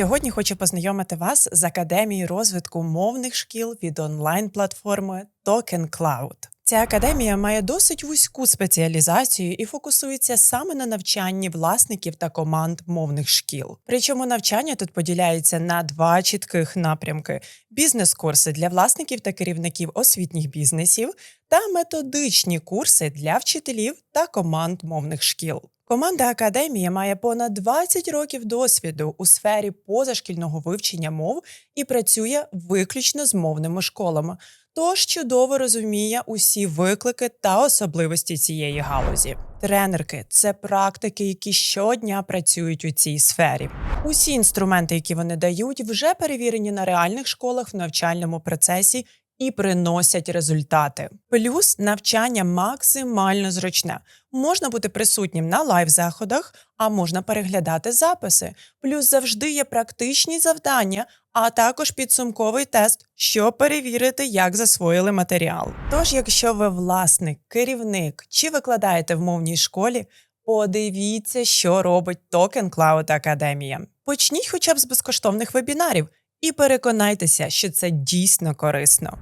Сьогодні хочу познайомити вас з академією розвитку мовних шкіл від онлайн-платформи Token Cloud. Ця академія має досить вузьку спеціалізацію і фокусується саме на навчанні власників та команд мовних шкіл. Причому навчання тут поділяється на два чітких напрямки: бізнес-курси для власників та керівників освітніх бізнесів та методичні курси для вчителів та команд мовних шкіл. Команда академії має понад 20 років досвіду у сфері позашкільного вивчення мов і працює виключно з мовними школами. Тож чудово розуміє усі виклики та особливості цієї галузі. Тренерки це практики, які щодня працюють у цій сфері. Усі інструменти, які вони дають, вже перевірені на реальних школах в навчальному процесі і приносять результати. Плюс навчання максимально зручне. Можна бути присутнім на лайв-заходах, а можна переглядати записи. Плюс завжди є практичні завдання, а також підсумковий тест, щоб перевірити, як засвоїли матеріал. Тож, якщо ви власник, керівник чи викладаєте в мовній школі, подивіться, що робить Token Cloud Академія. Почніть хоча б з безкоштовних вебінарів і переконайтеся, що це дійсно корисно.